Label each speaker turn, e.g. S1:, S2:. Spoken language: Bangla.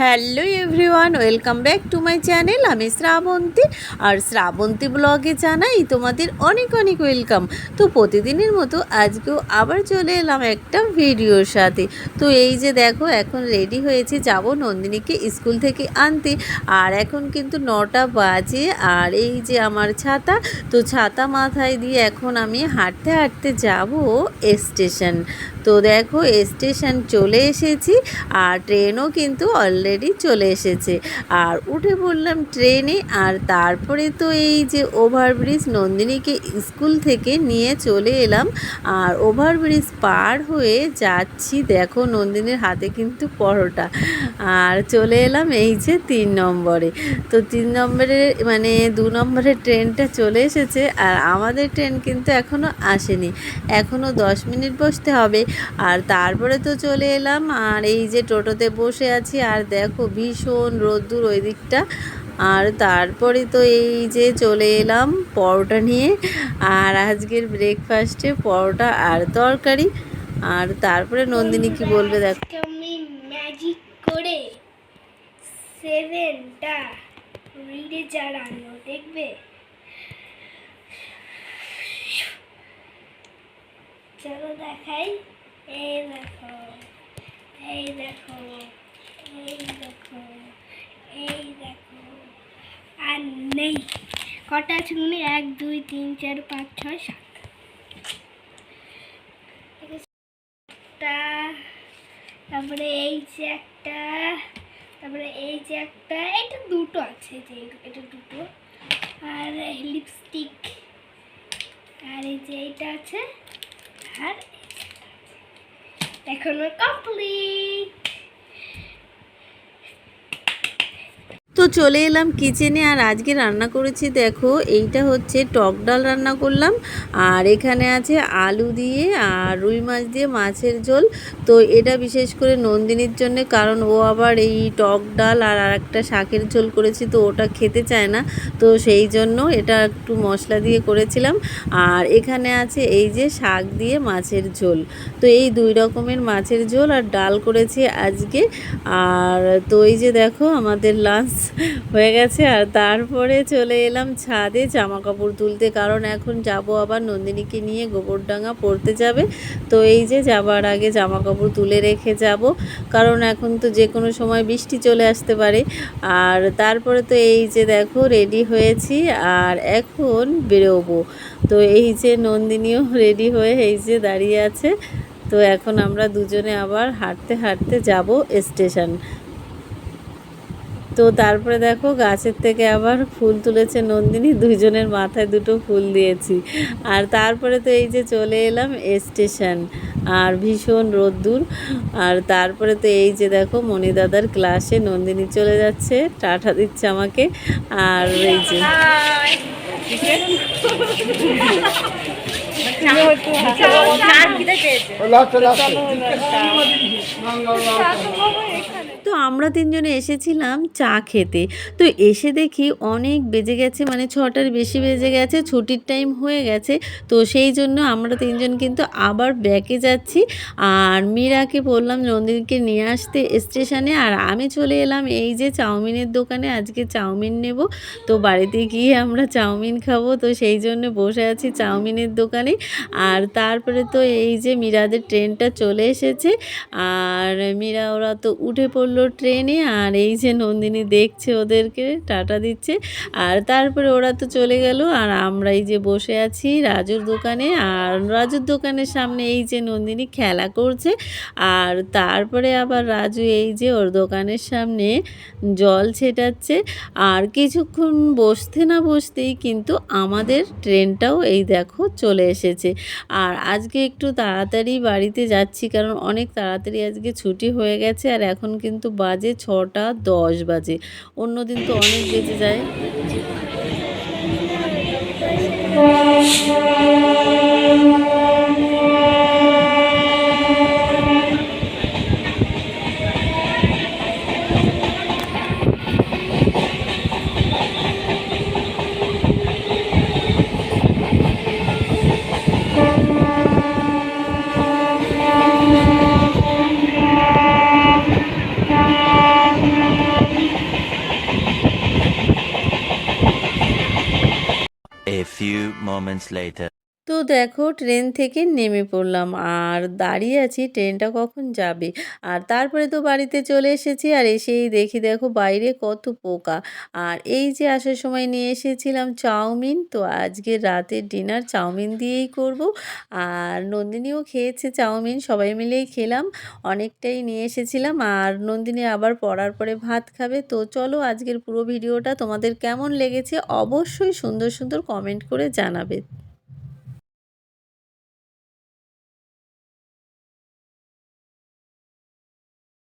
S1: Hello everyone, welcome back to my channel. আমি শ্রাবন্তী, আর শ্রাবন্তী ব্লগে জানাই তোমাদের অনেক অনেক ওয়েলকাম। তো প্রতিদিনের মতো আজকেও আবার চলে এলাম একটা ভিডিওর সাথে। তো এই যে দেখো, এখন রেডি হয়েছে যাব নন্দিনীকে স্কুল থেকে আনতে। আর এখন কিন্তু নটা বাজে, আর এই যে আমার ছাতা, তো ছাতা মাথায় দিয়ে এখন আমি হাঁটতে হাঁটতে যাব স্টেশন। তো দেখো, স্টেশন চলে এসেছি, আর ট্রেনও কিন্তু অলরেডি চলে এসেছে। আর উঠে পড়লাম ট্রেনে আর তারপরে তো এই যে ওভারব্রিজ নন্দিনীকে স্কুল থেকে নিয়ে চলে এলাম। আর ওভারব্রিজ পার হয়ে যাচ্ছি, দেখো নন্দিনীর হাতে কিন্তু পরোটা। আর চলে এলাম এই যে তিন নম্বরে। তো তিন নম্বরে মানে দু নম্বরের ট্রেনটা চলে এসেছে, আর আমাদের ট্রেন কিন্তু এখনও আসেনি। এখনও দশ মিনিট বসতে হবে। আর তারপরে তো চলে এলাম, আর এই যে টোটোতে বসে আছি, আর দেখো ভীষণ রোদ্দুর ওই দিকটা। আর তারপরে তো এই যে চলে এলাম পরোটা নিয়ে। আর আজকের ব্রেকফাস্টে পরোটা আর তরকারি। আর তারপরে নন্দিনী কি বলবে দেখো
S2: ম্যাজিক করে সেভেনটা রিডে দেখবে? চলো দেখাই। এই দেখো এই দেখো। এই দেখো এই দেখো আর নেই কটা আছে মনে এক দুই তিন চার পাঁচ ছয় সাত তারপরে এই যে একটা, তারপরে এই যে একটা, এটা দুটো আছে যে, এটা দুটো আর লিপস্টিক, আর এই যে এইটা আছে, আর। এখনও কমপ্লিট
S1: তো চলে এলাম কিচেনে আর আজকে রান্না করেছি দেখো, এইটা হচ্ছে টক ডাল রান্না করলাম। আর এখানে আছে আলু দিয়ে আর রুই মাছ দিয়ে মাছের ঝোল। তো এটা বিশেষ করে নন্দিনীর জন্য, কারণ ও আবার এই টক ডাল আর আরেকটা শাকের ঝোল করেছি, তো ওটা খেতে চায় না। তো সেই জন্য এটা একটু মশলা দিয়ে করেছিলাম। আর এখানে আছে এই যে শাক দিয়ে মাছের ঝোল। তো এই দুই রকমের মাছের ঝোল আর ডাল করেছি আজকে। আর তো এই যে দেখো আমাদের লাঞ্চ হয়ে গেছে। আর তারপরে চলে এলাম ছাদে জামা কাপড় তুলতে, কারণ এখন যাব আবার নন্দিনীকে নিয়ে গোবরডাঙ্গা পড়তে যাবে। তো এই যে যাবার আগে জামা কাপড় তুলে রেখে যাব, কারণ এখন তো যে কোনো সময় বৃষ্টি চলে আসতে পারে। আর তারপরে তো এই যে দেখো রেডি হয়েছি আর এখন বেরোবো। তো এই যে নন্দিনীও রেডি হয়ে এই যে দাঁড়িয়ে আছে। তো এখন আমরা দুজনে আবার হাঁটতে হাঁটতে যাব স্টেশন। তো তারপরে দেখো গাছের থেকে আবার ফুল তুলেছে নন্দিনী দুজনের মাথায় দুটো ফুল দিয়েছি। আর তারপরে তো এই যে চলে এলাম স্টেশন আর ভীষণ রোদ্দুর। আর তারপরে তো এই যে দেখো মণিদাদার ক্লাসে নন্দিনী চলে যাচ্ছে টাটা দিচ্ছে আমাকে। আর এই যে তো আমরা তিনজনে এসেছিলাম চা খেতে। তো এসে দেখি অনেক বেজে গেছে মানে ছটার বেশি বেজে গেছে, ছুটির টাইম হয়ে গেছে। তো সেই জন্য আমরা তিনজন কিন্তু আবার ব্যাকে যাচ্ছি। আর মীরাকে বললাম নন্দিনীকে নিয়ে আসতে স্টেশনে আর আমি চলে এলাম এই যে চাউমিনের দোকানে, আজকে চাউমিন নেব। তো বাড়িতে গিয়ে আমরা চাউমিন খাব। তো সেই জন্য বসে আছি চাউমিনের দোকানে। আর তারপরে তো এই যে মীরাদের ট্রেনটা চলে এসেছে। আর মীরা, ওরা তো উঠে পড়ল ট্রেনে আর এই যে নন্দিনী দেখছে ওদেরকে, টাটা দিচ্ছে। আর তারপরে ওরা তো চলে গেল আর আমরা এই যে বসে আছি রাজুর দোকানে আর রাজুর দোকানের সামনে এই যে নন্দিনী খেলা করছে। আর তারপরে আবার রাজু এই যে ওর দোকানের সামনে জল ছেটাচ্ছে। আর কিছুক্ষণ বসতে না বসতেই কিন্তু আমাদের ট্রেনটাও এই দেখো চলে এসেছে। আর আজকে একটু তাড়াতাড়ি বাড়িতে যাচ্ছি কারণ অনেক তাড়াতাড়ি আজকে ছুটি হয়ে গেছে আর এখন কিন্তু বাজে ছটা দশ বাজে। অন্যদিন তো অনেক বেজে যায়।
S3: Moments later.
S1: তো দেখো ট্রেন থেকে নেমে পড়লাম। আর দাঁড়িয়ে আছি, ট্রেনটা কখন যাবে? আর তারপরে তো বাড়িতে চলে এসেছি আর এসেই দেখি দেখো বাইরে কত পোকা। আর এই যে আসার সময় নিয়ে এসেছিলাম চাউমিন, তো আজকে রাতের ডিনার চাউমিন দিয়েই করব। আর নন্দিনীও খেয়েছে চাউমিন, সবাই মিলেই খেলাম, অনেকটাই নিয়ে এসেছিলাম। আর নন্দিনী আবার পড়ার পরে ভাত খাবে। তো চলো আজকের পুরো ভিডিওটা তোমাদের কেমন লেগেছে অবশ্যই সুন্দর সুন্দর কমেন্ট করে জানাবে।